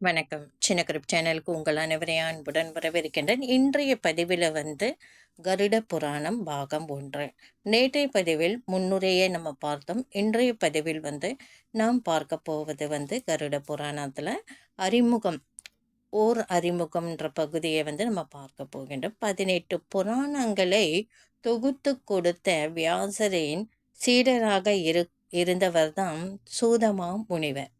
வணக்கம். சின்ன கிரிப் சேனலுக்கு உங்கள் அனைவரையும் அன்புடன் வரவேற்கின்றேன். இன்றைய பதிவில் வந்து கருட புராணம் பாகம் ஒன்று. நேற்றைய பதிவில் முன்னுரையை நம்ம பார்த்தோம். இன்றைய பதிவில் வந்து நாம் பார்க்க போவது வந்து கருட புராணத்தில் அறிமுகம் ஓர் அறிமுகம்ன்ற பகுதியை வந்து நம்ம பார்க்க போகின்றோம். பதினெட்டு புராணங்களை தொகுத்து கொடுத்த வியாசரின் சீடராக இரு இருந்தவர்தான் சூதமா முனிவர்.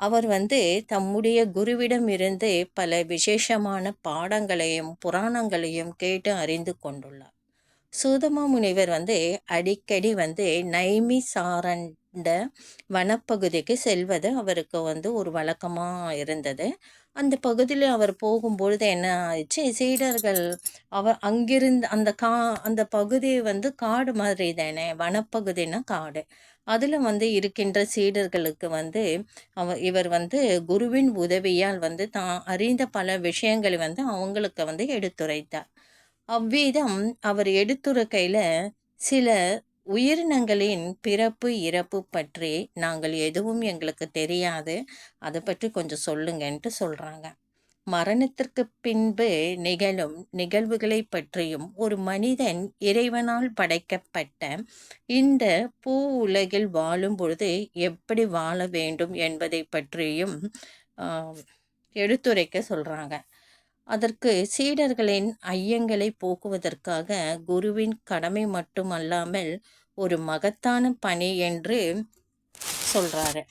அவர் வந்து தம்முடைய குருவிடம் இருந்து பல விசேஷமான பாடங்களையும் புராணங்களையும் கேட்டு அறிந்து கொண்டுள்ளார். சூதமா முனிவர் வந்து அடிக்கடி வந்து நைமி சாரண்ட வனப்பகுதிக்கு செல்வது அவருக்கு வந்து ஒரு வழக்கமாக இருந்தது. அந்த பகுதியில் அவர் போகும்பொழுது என்ன ஆயிடுச்சு? சீடர்கள் அவர் அங்கிருந்து அந்த கா அந்த பகுதி வந்து காடு மாதிரி தானே வனப்பகுதினா காடு. அதில் வந்து இருக்கின்ற சீடர்களுக்கு வந்து அவ இவர் வந்து குருவின் உதவியால் வந்து தான் அறிந்த பல விஷயங்களை வந்து அவங்களுக்கு வந்து எடுத்துரைத்தார். அவ்விதம் அவர் எடுத்துரைக்கையில் சில உயிரினங்களின் பிறப்பு இறப்பு பற்றி நாங்கள் எதுவும் எங்களுக்கு தெரியாது. அதை பற்றி கொஞ்சம் சொல்லுங்கன்ட்டு சொல்கிறாங்க மரணத்திற்கு பின்பு நிகழும் நிகழ்வுகளை பற்றியும் ஒரு மனிதன் இறைவனால் படைக்கப்பட்ட இந்த பூ உலகில் வாழும் பொழுது எப்படி வாழ வேண்டும் என்பதை பற்றியும் எடுத்துரைக்க சொல்கிறாங்க அதற்கு சீடர்களின் ஐயங்களை போக்குவதற்காக குருவின் கடமை மட்டுமல்லாமல் ஒரு மகத்தான பணி என்று சொல்கிறாரு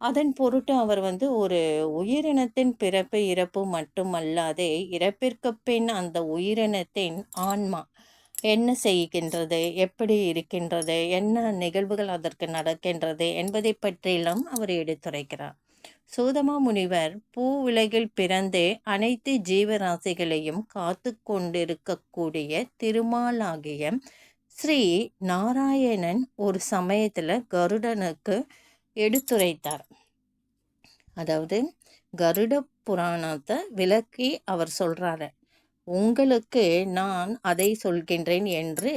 அதன் பொருட்டு அவர் வந்து ஒரு உயிரினத்தின் பிறப்பு இறப்பு மட்டுமல்லாது இறப்பிற்கு பின் அந்த உயிரினத்தின் ஆன்மா என்ன செய்கின்றது எப்படி இருக்கின்றது என்ன நிகழ்வுகள் அதற்கு நடக்கின்றது என்பதை பற்றியெல்லாம் அவர் எடுத்துரைக்கிறார். சூதமா முனிவர் பூ உலகில் பிறந்தே அனைத்து ஜீவராசிகளையும் காத்து கொண்டிருக்கக்கூடிய திருமாலாகிய ஸ்ரீ நாராயணன் ஒரு சமயத்தில் கருடனுக்கு எடுத்துரைத்தார். அதாவது கருட புராணத்தை விளக்கி அவர் சொல்கிறாரு உங்களுக்கு நான் அதை சொல்கின்றேன் என்று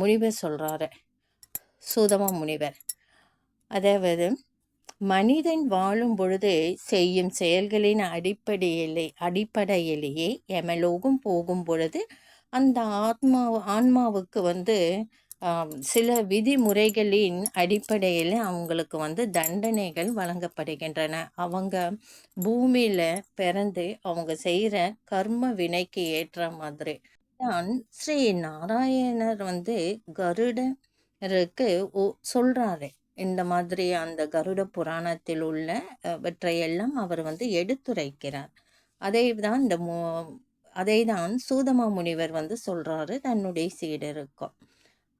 முனிவர் சொல்கிறாரு சூதம முனிவர். அதாவது மனிதன் வாழும் பொழுது செய்யும் செயல்களின் அடிப்படையிலே அடிப்படையிலேயே எமலோகம் போகும் பொழுது அந்த ஆத்மா ஆன்மாவுக்கு வந்து சில விதிமுறைகளின் அடிப்படையில் அவங்களுக்கு வந்து தண்டனைகள் வழங்கப்படுகின்றன. அவங்க பூமியில் பிறந்து அவங்க செய்கிற கர்ம வினைக்கு ஏற்ற மாதிரி. தான் ஸ்ரீ நாராயணர் வந்து கருடருக்கு ஓ சொல்கிறாரு இந்த மாதிரி அந்த கருட புராணத்தில் உள்ள வெற்றையெல்லாம் அவர் வந்து எடுத்துரைக்கிறார். அதை தான் இந்த மு அதை தான் சூதமா முனிவர் வந்து சொல்கிறாரு தன்னுடைய சீடருக்கும்.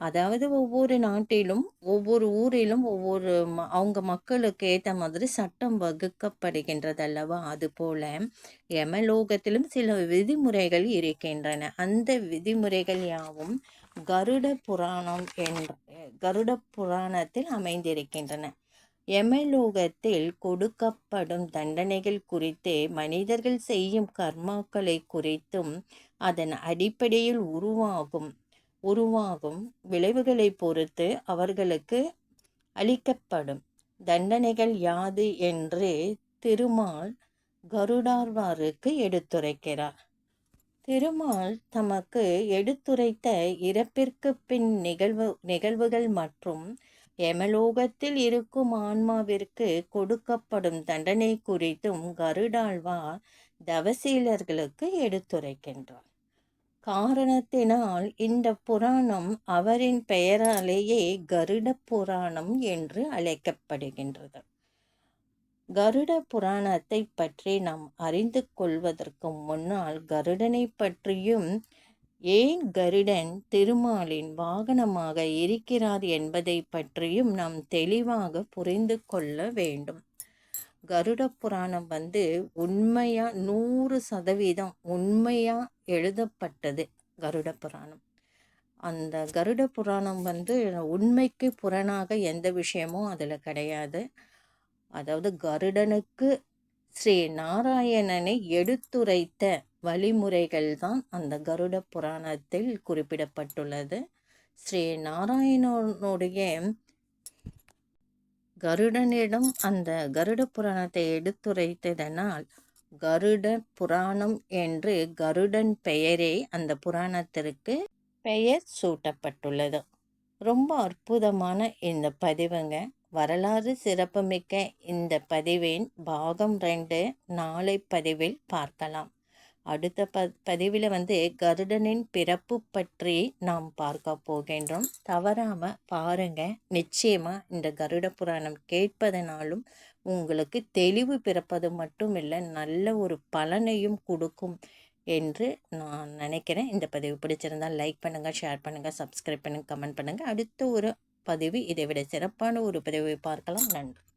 அதாவது ஒவ்வொரு நாட்டிலும் ஒவ்வொரு ஊரிலும் ஒவ்வொரு ம அவங்க மக்களுக்கு ஏற்ற மாதிரி சட்டம் வகுக்கப்படுகின்றது அல்லவா அதுபோல யமலோகத்திலும் சில விதிமுறைகள் இருக்கின்றன. அந்த விதிமுறைகள் யாவும் கருட புராணம் என்ற கருட புராணத்தில் அமைந்திருக்கின்றன. எமலோகத்தில் கொடுக்கப்படும் தண்டனைகள் குறித்து மனிதர்கள் செய்யும் கர்மாக்களை குறித்தும் அதன் அடிப்படையில் உருவாகும் உருவாகும் விளைவுகளை பொறுத்து அவர்களுக்கு அளிக்கப்படும். தண்டனைகள் யாது என்று திருமால் கருடார்வாருக்கு எடுத்துரைக்கிறார். திருமால் தமக்கு எடுத்துரைத்த இறப்பிற்கு பின் நிகழ்வு நிகழ்வுகள் மற்றும் எமலோகத்தில் இருக்கும் ஆன்மாவிற்கு கொடுக்கப்படும் தண்டனை குறித்தும் கருடாழ்வார் தவசீலர்களுக்கு எடுத்துரைக்கின்றார். காரணத்தினால் இந்த புராணம் அவரின் பெயராலேயே கருட புராணம் என்று அழைக்கப்படுகின்றது. கருட புராணத்தை பற்றி நாம் அறிந்து கொள்வதற்கு முன்னால் கருடனை பற்றியும் ஏன் கருடன் திருமாலின் வாகனமாக இருக்கிறார் என்பதை பற்றியும் நாம் தெளிவாக புரிந்து கொள்ள வேண்டும். கருட புராணம் வந்து உண்மையாக நூறு சதவீதம் உண்மையாக எழுதப்பட்டது கருட புராணம். அந்த கருட புராணம் வந்து உண்மைக்கு புறனாக எந்த விஷயமும் அதில் கிடையாது. அதாவது கருடனுக்கு ஸ்ரீ நாராயணனை எடுத்துரைத்த வழிமுறைகள் தான் அந்த கருட புராணத்தில் குறிப்பிடப்பட்டுள்ளது. ஸ்ரீ நாராயணனுடைய கருடனிடம் அந்த கருட புராணத்தை எடுத்துரைத்ததனால் கருட புராணம் என்று கருடன் பெயரே அந்த புராணத்திற்கு பெயர் சூட்டப்பட்டுள்ளது. ரொம்ப அற்புதமான இந்த பதிவுங்க. வரலாறு சிறப்புமிக்க இந்த பதிவின் பாகம் ரெண்டு நாளை பதிவில் பார்க்கலாம். அடுத்த ப பதிவில் வந்து கருடனின் பிறப்பு பற்றி நாம் பார்க்க போகின்றோம். தவறாமல் பாருங்கள் நிச்சயமாக இந்த கருட புராணம் கேட்பதனாலும் உங்களுக்கு தெளிவு பிறப்பது மட்டும் இல்லை நல்ல ஒரு பலனையும் கொடுக்கும் என்று நான் நினைக்கிறேன். இந்த பதிவு பிடிச்சிருந்தால் லைக் பண்ணுங்கள் ஷேர் பண்ணுங்கள் சப்ஸ்கிரைப் பண்ணுங்கள் கமெண்ட் பண்ணுங்கள் அடுத்த ஒரு பதிவு. இதை விட சிறப்பான ஒரு பதிவை பார்க்கலாம். நன்றி.